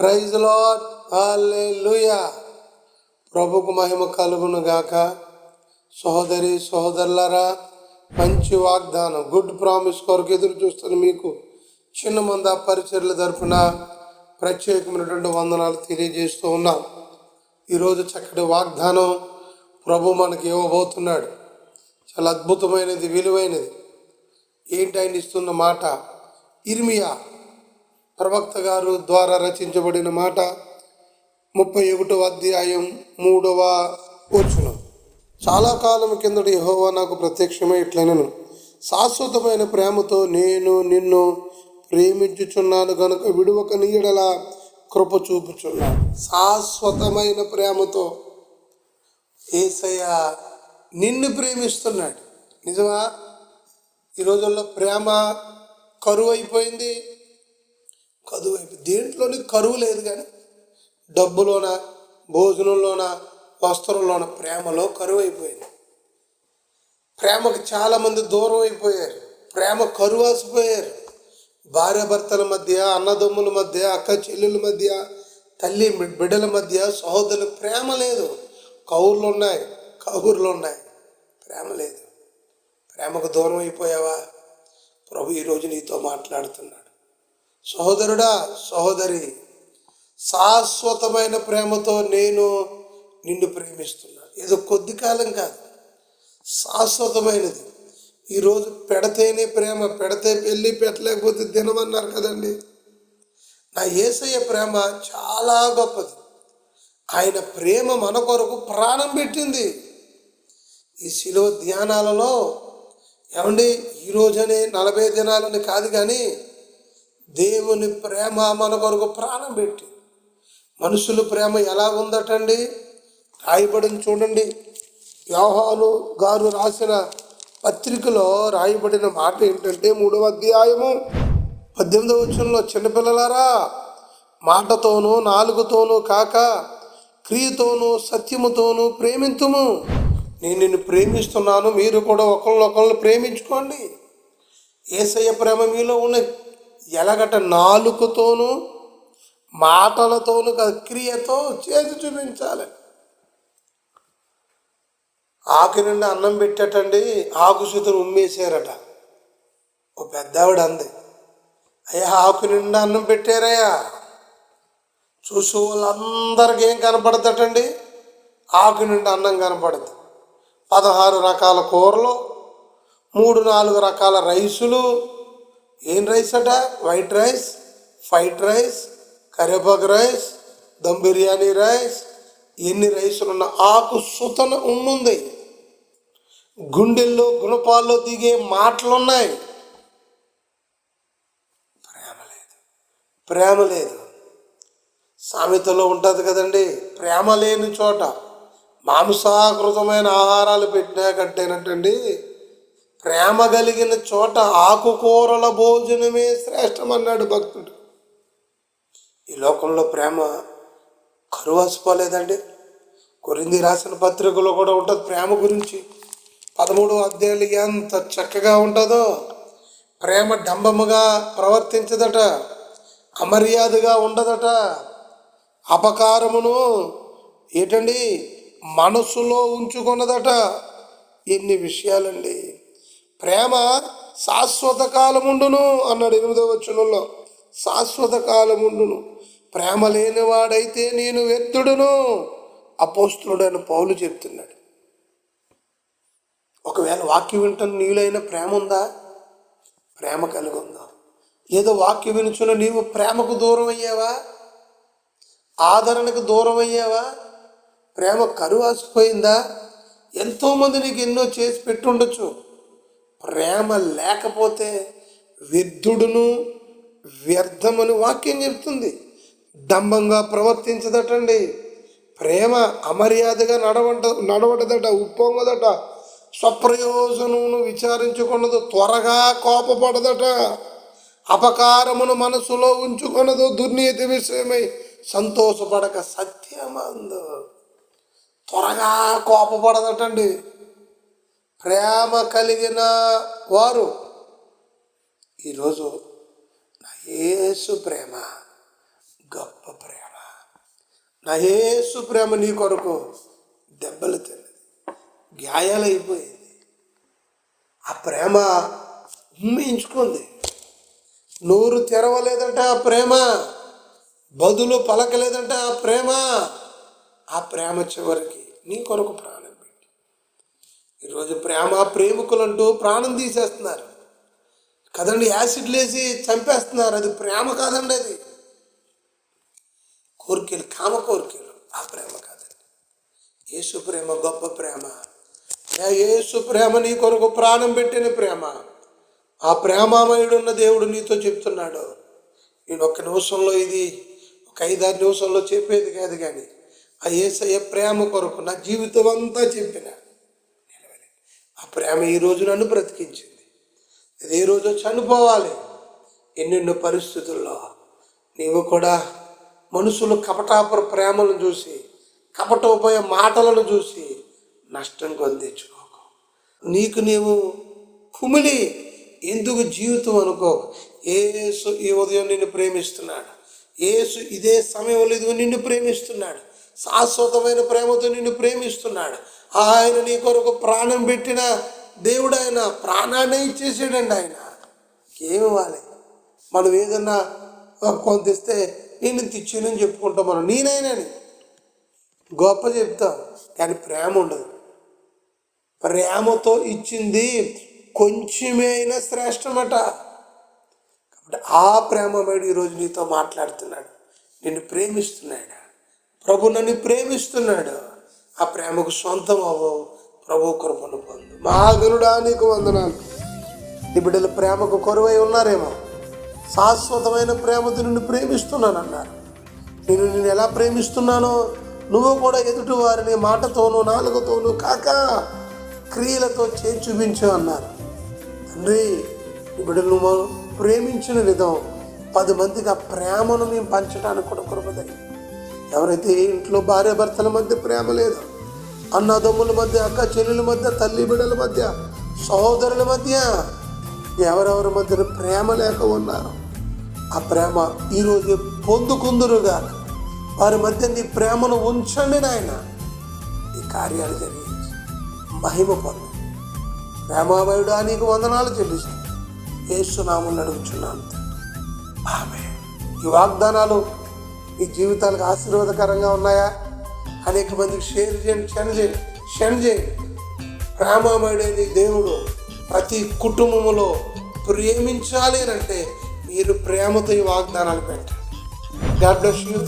Praise lord హల్లెలూయా ప్రభుకు మహిమ కలుగును గాక సహోదరి సహోదరులరా మంచి వాగ్దానం గుడ్ ప్రామిస్ కొరకు ఎదురు చూస్తున్న మీకు చిన్న మంద పరిచర్ల తరఫున ప్రత్యేకమైనటువంటి వందనాలు తెలియజేస్తూ ఉన్నాం. ఈరోజు చక్కటి వాగ్దానం ప్రభు మనకి ఇవ్వబోతున్నాడు. చాలా అద్భుతమైనది విలువైనది. ఏంటి ఆయన ఇస్తున్న మాట? ఇర్మియా ప్రవక్త గారు ద్వారా రచించబడిన మాట ముప్పై ఒకటో అధ్యాయం మూడవ వచనం. చాలా కాలం కిందట యెహోవా నాకు ప్రత్యక్షమై ఇట్లనను శాశ్వతమైన ప్రేమతో నేను నిన్ను ప్రేమించుచున్నాను గనుక విడువక నీడల కృప చూపుచున్నాను. శాశ్వతమైన ప్రేమతో ఏసయ్య నిన్ను ప్రేమిస్తున్నాడు. నిజమా? ఈ రోజుల్లో ప్రేమ కరువు అయిపోయింది కరువు అయిపోయింది దేంట్లోని కరువు లేదు కానీ డబ్బులోన భోజనంలోన వస్త్రంలోన ప్రేమలో కరువు అయిపోయింది ప్రేమకు చాలామంది దూరం అయిపోయారు. ప్రేమ కరువాసిపోయారు. భార్యాభర్తల మధ్య అన్నదమ్ముల మధ్య అక్క చెల్లెల మధ్య తల్లి బిడ్డల మధ్య సహోదరుల ప్రేమ లేదు. కౌర్లు ఉన్నాయి. కబుర్లు ఉన్నాయి. ప్రేమ లేదు. ప్రేమకు దూరం అయిపోయావా? ప్రభు ఈరోజు నీతో మాట్లాడుతున్నాడు. సహోదరుడా సహోదరి శాశ్వతమైన ప్రేమతో నేను నిన్ను ప్రేమిస్తున్నాను ఏదో కొద్ది కాలం కాదు శాశ్వతమైనది. ఈరోజు పెడితేనే ప్రేమ పెడితే పెళ్ళి పెట్టలేకపోతే దినమన్నారు కదండి. నా ఏసయ్య ప్రేమ చాలా గొప్పది. ఆయన ప్రేమ మన కొరకు ప్రాణం పెట్టింది. ఈ శిలువ ధ్యానాలలో ఏమండి ఈరోజనే నలభై దినాలని కాదు కానీ దేవుని ప్రేమ మన కొరకు ప్రాణం పెట్టి. మనుషుల ప్రేమ ఎలా ఉందటండి? రాయబడిన చూడండి. వ్యవహాను గారు రాసిన పత్రికలో రాయబడిన మాట ఏంటంటే మూడవ అధ్యాయము పద్దెనిమిదవ వచ్చంలో చిన్నపిల్లలారా మాటతోనూ నాలుగుతోనూ కాక క్రియతోనూ సత్యముతోనూ ప్రేమింతుము. నేను నిన్ను ప్రేమిస్తున్నాను మీరు కూడా ఒకళ్ళనొకళ్ళు ప్రేమించుకోండి. ఏసయ్య ప్రేమ మీలో ఉన్నది. ఎలాగట నాలుకతోనూ మాటలతోనూ క్రియతో చేసి చూపించాలి. ఆకు నుండి అన్నం పెట్టేటండి ఆకు సుతులు ఉమ్మేశారట. ఓ పెద్దావిడ అంది అయ్యా ఆకు నిండా అన్నం పెట్టారయ్యా. చూసు వాళ్ళందరికీ ఏం కనపడదటండి ఆకు నిండా అన్నం కనపడదు. పదహారు రకాల కూరలు మూడు నాలుగు రకాల రైసులు ఏం రైస్ అట? వైట్ రైస్ ఫ్రైడ్ రైస్ కరివేపాకు రైస్ దమ్ బిర్యానీ రైస్ ఎన్ని రైసులు ఉన్న ఆకు సుతన ఉన్నుంది గుండెల్లో గుణపాల్లో దిగే మాటలు ఉన్నాయి ప్రేమ లేదు. ప్రేమ లేదు. సామెతలో ఉంటుంది కదండి ప్రేమ లేని చోట మాంసాకృతమైన ఆహారాలు పెట్టినా కట్టేనట్టండి ప్రేమ కలిగిన చోట ఆకుకూరల భోజనమే శ్రేష్టమన్నాడు భక్తుడు. ఈ లోకంలో ప్రేమ కరువాసిపోలేదండి. కొరింది రాసిన పత్రికలో కూడా ఉంటుంది ప్రేమ గురించి. పదమూడు అధ్యాయులు ఎంత చక్కగా ఉంటుందో. ప్రేమ డంబముగా ప్రవర్తించదట అమర్యాదగా ఉండదట. అపకారమును ఏంటండి మనసులో ఉంచుకున్నదట ఎన్ని విషయాలండి. ప్రేమ శాశ్వత కాలముండును అన్నాడు ఎనిమిదవ వచనంలో. శాశ్వత కాలముండును. ప్రేమ లేనివాడైతే నేను వ్యక్తుడును అపోస్తుడైన పౌలు చెప్తున్నాడు. ఒకవేళ వాక్యం వింటున్న నీలైన ప్రేమ ఉందా? ప్రేమ కలిగి ఉందా ఏదో వాక్యం వినుచున్న నీవు ప్రేమకు దూరం అయ్యావా ఆదరణకు దూరం అయ్యావా ప్రేమ కరువాసిపోయిందా ఎంతోమంది నీకు ఎన్నో చేసి పెట్టుండొచ్చు. ప్రేమ లేకపోతే వ్యర్థుడును వ్యర్థమని వాక్యం చెప్తుంది. డంబంగా ప్రవర్తించదటండి. ప్రేమ అమర్యాదగా నడవంట నడవడదట ఉప్పొంగదట. స్వప్రయోజనమును విచారించుకున్నదు త్వరగా కోపపడదట. అపకారమును మనసులో ఉంచుకున్నదు దుర్నీతి విషయమై సంతోషపడక సత్యమందు. త్వరగా కోపపడదటండి. ప్రేమ కలిగిన వారు. ఈరోజు నా యేసు ప్రేమ గొప్ప ప్రేమ. నా యేసు ప్రేమ నీ కొరకు దెబ్బలు తిన్నది గాయాలైపోయింది. ఆ ప్రేమ ఉమ్మించుకుంది. నోరు తెరవలేదంటే ఆ ప్రేమ బదులు పలకలేదంటే ఆ ప్రేమ. ఆ ప్రేమ చివరికి నీ కొరకు ప్రాణం ఈరోజు ప్రేమ ప్రేమికులు అంటూ ప్రాణం తీసేస్తున్నారు. కదండి యాసిడ్ లేసి చంపేస్తున్నారు. అది ప్రేమ కాదండి అది. కోరికలు కామ కోరికలు ఆ ప్రేమ కాదండి. యేసు ప్రేమ గొప్ప ప్రేమ. ఏ యేసు ప్రేమ నీ కొరకు ప్రాణం పెట్టిన ప్రేమ? ఆ ప్రేమామయుడున్న దేవుడు నీతో చెప్తున్నాడు. నేను ఒక్క నిమిషంలో ఇది ఒక ఐదారు నిమిషంలో చెప్పేది కాదు కానీ ఆ ఏసయ్య ప్రేమ కొరకు నా జీవితం అంతా చెప్పిన. ఆ ప్రేమ ఈ రోజు నన్ను బ్రతికించింది. ఇది ఏ రోజు చనిపోవాలి? ఎన్నెన్నో పరిస్థితుల్లో నీవు కూడా మనుషులు కపటాపుర ప్రేమలను చూసి కపటోపయ మాటలను చూసి నష్టం కొందించుకోకు నీకు నీవు కుమిలి ఎందుకు జీవితం అనుకో ఏసు ఈ ఉదయం నిన్ను ప్రేమిస్తున్నాడు. ఏసు ఇదే సమయంలో ఇదిగో నిన్ను ప్రేమిస్తున్నాడు. శాశ్వతమైన ప్రేమతో నిన్ను ప్రేమిస్తున్నాడు. ఆయన నీ కొరకు ప్రాణం పెట్టిన దేవుడు ఆయన ప్రాణాన్ని ఇచ్చేసాడండి ఆయన. ఏమి ఇవ్వాలి? మనం ఏదన్నా కొంత ఇస్తే నేను తెచ్చానని చెప్పుకుంటాం మనం. నేనైనాని గొప్ప చెప్తాం. కానీ ప్రేమ ఉండదు. ప్రేమతో ఇచ్చింది కొంచెమే అయినా శ్రేష్టమట. కాబట్టి ఆ ప్రేమమేడు ఈరోజు నీతో మాట్లాడుతున్నాడు. నిన్ను ప్రేమిస్తున్నాడు. ప్రభు నన్ను ప్రేమిస్తున్నాడు. ఆ ప్రేమకు సొంతం అవ్వవు ప్రభు కృపను పొందు. మహాగనుడా నీకు వందనాలు. నీ బిడ్డల ప్రేమకు కొరువై ఉన్నారేమో. శాశ్వతమైన ప్రేమతో నిన్ను ప్రేమిస్తున్నానన్నారు. నేను నేను ఎలా ప్రేమిస్తున్నానో నువ్వు కూడా ఎదుటి వారిని మాటతోనూ నాలుగుతోనూ కాక క్రియలతో చే చూపించు అన్నారు. తండ్రి ఈ బిడ్డలు నువ్వు ప్రేమించిన విధం పది మందికి ఆ ప్రేమను మేము పంచడానికి కూడా కృపదగి ఎవరైతే ఇంట్లో భార్య భర్తల మధ్య ప్రేమ లేదు అన్నదమ్ముల మధ్య అక్క చెల్లెల మధ్య తల్లి బిడ్డల మధ్య సహోదరుల మధ్య ఎవరెవరి మధ్య ప్రేమ లేక ఉన్నారు. ఆ ప్రేమ ఈరోజు పొందుకుందురుగా. వారి మధ్య నీ ప్రేమను ఉంచండి నాయన. ఈ కార్యాలు జరిగించి. మహిమ పొందు. ప్రేమామయుడా నీకు వందనాలు చెల్లిస్తాను ఏసునామం నడుపుచున్నాను ఆమె ఈ వాగ్దానాలు మీ జీవితాలకు ఆశీర్వాదకరంగా ఉన్నాయా? అనేక మందికి షేర్ చేయండి క్షణ చేయండి క్షణ చేయండి. ప్రేమమయుడైన దేవుడు ప్రతి కుటుంబములో ప్రేమించాలి అని అంటే మీరు ప్రేమతో ఈ వాగ్దానాలు పెట్టండి. God bless you